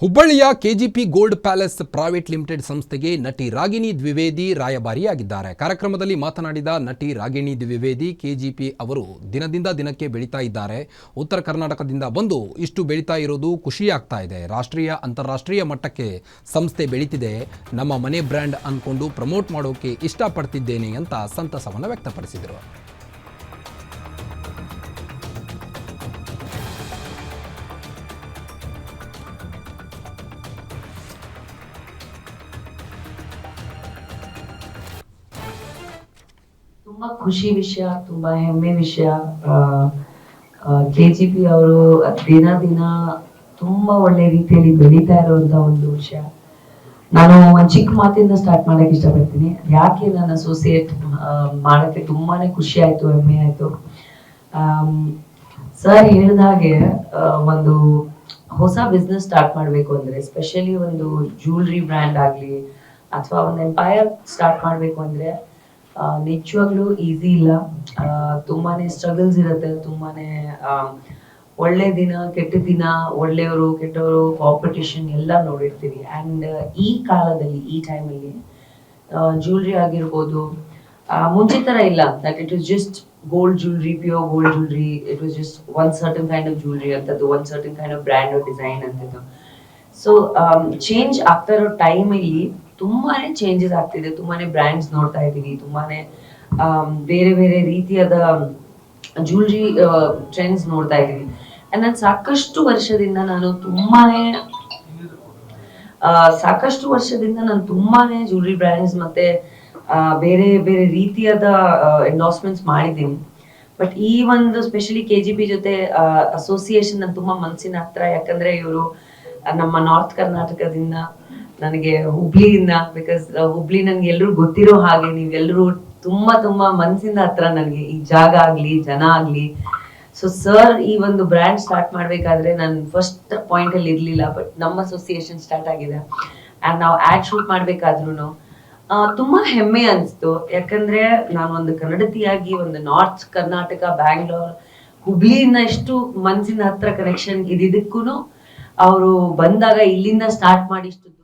ಹುಬ್ಬಳ್ಳಿಯ KGP gold palace private limited ಸಂಸ್ಥೆಗೆ ನಟಿ ರಾಗಿಣಿ ದ್ವಿವೇದಿ ರಾಯಭಾರಿಯಾಗಿದ್ದಾರೆ. ಕಾರ್ಯಕ್ರಮದಲ್ಲಿ ಮಾತನಾಡಿದ ನಟಿ ರಾಗಿಣಿ ದ್ವಿವೇದಿ, ಕೆಜಿಪಿ ಅವರು ದಿನದಿಂದ ದಿನಕ್ಕೆ ಬೆಳೀತಾ ಇದ್ದಾರೆ. ಉತ್ತರ ಕರ್ನಾಟಕದಿಂದ ಬಂದು ಇಷ್ಟು ಬೆಳೀತಾ ಇರೋದು ಖುಷಿಯಾಗ್ತಾ ಇದೆ. ರಾಷ್ಟ್ರೀಯ, ಅಂತಾರಾಷ್ಟ್ರೀಯ ಮಟ್ಟಕ್ಕೆ ಸಂಸ್ಥೆ ಬೆಳೀತಿದೆ. ನಮ್ಮ ಮನೆ ಬ್ರ್ಯಾಂಡ್ ಅಂದ್ಕೊಂಡು ಪ್ರಮೋಟ್ ಮಾಡೋಕೆ ಇಷ್ಟಪಡ್ತಿದ್ದೇನೆ ಅಂತ ಸಂತಸವನ್ನು ವ್ಯಕ್ತಪಡಿಸಿದರು. ತುಂಬಾ ಖುಷಿ ವಿಷಯ, ತುಂಬಾ ಹೆಮ್ಮೆ ವಿಷಯ. ಕೆ ಜಿ ಪಿ ಅವರು ದಿನ ದಿನ ತುಂಬಾ ಒಳ್ಳೆ ರೀತಿಯಲ್ಲಿ ಬೆಳೀತಾ ಇರುವಂತ ಒಂದು ವಿಷಯ. ನಾನು ಒಂದು ಚಿಕ್ಕ ಮಾತಿಂದ ಸ್ಟಾರ್ಟ್ ಮಾಡಕ್ ಇಷ್ಟಪಡ್ತೀನಿ. ಯಾಕೆ ನಾನು ಅಸೋಸಿಯೇಟ್ ಮಾಡಕ್ಕೆ ತುಂಬಾನೇ ಖುಷಿ ಆಯ್ತು, ಹೆಮ್ಮೆ ಆಯ್ತು. ಸರ್ ಹೇಳಿದ ಹಾಗೆ ಒಂದು ಹೊಸ ಬಿಸ್ನೆಸ್ ಸ್ಟಾರ್ಟ್ ಮಾಡಬೇಕು ಅಂದ್ರೆ ಸ್ಪೆಷಲಿ ಒಂದು ಜ್ಯುವೆಲ್ರಿ ಬ್ರ್ಯಾಂಡ್ ಆಗಲಿ, ಅಥವಾ ಒಂದು ಎಂಪೈರ್ ಸ್ಟಾರ್ಟ್ ಮಾಡಬೇಕು ಅಂದ್ರೆ ನಿಜವಾಗ್ಲೂ ಈಸಿ ಇಲ್ಲ. ತುಂಬಾನೇ ಸ್ಟ್ರಗಲ್ಸ್ ಇರುತ್ತೆ, ತುಂಬಾನೇ ಒಳ್ಳೆ ದಿನ, ಕೆಟ್ಟ ದಿನ, ಒಳ್ಳೆಯವರು, ಕೆಟ್ಟವರು ಕಾಂಪಿಟೇಷನ್ ಎಲ್ಲ ನೋಡಿರ್ತೀವಿ. ಅಂಡ್ ಈ ಕಾಲದಲ್ಲಿ, ಈ ಟೈಮಲ್ಲಿ ಜ್ಯುವೆಲ್ರಿ ಆಗಿರ್ಬೋದು ಮುಂಚೆ ಥರ ಇಲ್ಲ. That it is just gold jewellery pure gold jewellery it was just one certain kind of jewellery ಅಂತದ್ದು one certain kind of brand design ಅಂತದ್ದು. ಸೊ ಚೇಂಜ್ ಆಗ್ತಾ ಇರೋ ಟೈಮಲ್ಲಿ ತುಂಬಾನೇ ಚೇಂಜಸ್ ಆಗ್ತಿದೆ. ತುಂಬಾನೇ ಬ್ರ್ಯಾಂಡ್ಸ್ ನೋಡ್ತಾ ಇದೀವಿ ತುಂಬಾನೇ ಆಮ್, ಬೇರೆ ಬೇರೆ ರೀತಿಯಾದ ಜ್ಯುವೆಲ್ರಿ ಟ್ರೆಂಡ್ಸ್ ನೋಡ್ತಾ ಇದೀವಿ ಅಂಡ್ ನಾನು ಸಾಕಷ್ಟು ವರ್ಷದಿಂದ ನಾನು ತುಂಬಾನೇ ಆ, ಸಾಕಷ್ಟು ವರ್ಷದಿಂದ ನಾನು ತುಂಬಾನೇ ಜ್ಯುವೆಲ್ರಿ ಬ್ರ್ಯಾಂಡ್ಸ್ ಮತ್ತೆ ಬೇರೆ ಬೇರೆ ರೀತಿಯಾದ ಎಂಡೋಸ್ಮೆಂಟ್ಸ್ ಮಾಡಿದ್ದೀನಿ. ಬಟ್ ಈ ಒಂದು ಸ್ಪೆಷಲಿ ಕೆ ಜಿ ಪಿ ಜೊತೆ ಅಸೋಸಿಯೇಷನ್ ನನ್ ತುಂಬಾ ಮನಸ್ಸಿನ ಹತ್ರ. ಯಾಕಂದ್ರೆ ಇವರು ನಮ್ಮ ನಾರ್ತ್ ಕರ್ನಾಟಕದಿಂದ ನನಗೆ ಹುಬ್ಳಿಯಿಂದ ಬಿಕಾಸ್ ಹುಬ್ಳಿ ನನ್ಗೆ ಎಲ್ರು ಗೊತ್ತಿರೋ ಹಾಗೆ ನೀವೆಲ್ಲರೂ ತುಂಬಾ ತುಂಬಾ ಮನ್ಸಿಂದ ಹತ್ರ ನನಗೆ ಈ ಜಾಗ ಆಗ್ಲಿ, ಜನ ಆಗ್ಲಿ. ಸೊ ಸರ್ ಈ ಒಂದು ಬ್ರ್ಯಾಂಡ್ ಸ್ಟಾರ್ಟ್ ಮಾಡ್ಬೇಕಾದ್ರೆ ನಾನು ಫಸ್ಟ್ ಪಾಯಿಂಟ್ ಅಲ್ಲಿ ಇರ್ಲಿಲ್ಲ ಬಟ್ ನಮ್ಮ ಅಸೋಸಿಯೇಷನ್ ಸ್ಟಾರ್ಟ್ ಆಗಿದೆ. ಅಂಡ್ ನಾವು ಆಡ್ ಶೂಟ್ ಮಾಡ್ಬೇಕಾದ್ರೂ ತುಂಬಾ ಹೆಮ್ಮೆ ಅನ್ಸ್ತು. ಯಾಕಂದ್ರೆ ನಾನು ಒಂದು ಕನ್ನಡತಿಯಾಗಿ ಒಂದು ನಾರ್ತ್ ಕರ್ನಾಟಕ, ಬ್ಯಾಂಗ್ಳೂರ್, ಹುಬ್ಳಿಯಿಂದ ಎಷ್ಟು ಮನ್ಸಿನ ಹತ್ರ ಕನೆಕ್ಷನ್ ಇದಿದ್ದಕ್ಕೂ ಅವರು ಬಂದಾಗ ಇಲ್ಲಿಂದ ಸ್ಟಾರ್ಟ್ ಮಾಡಿ ಇಷ್ಟು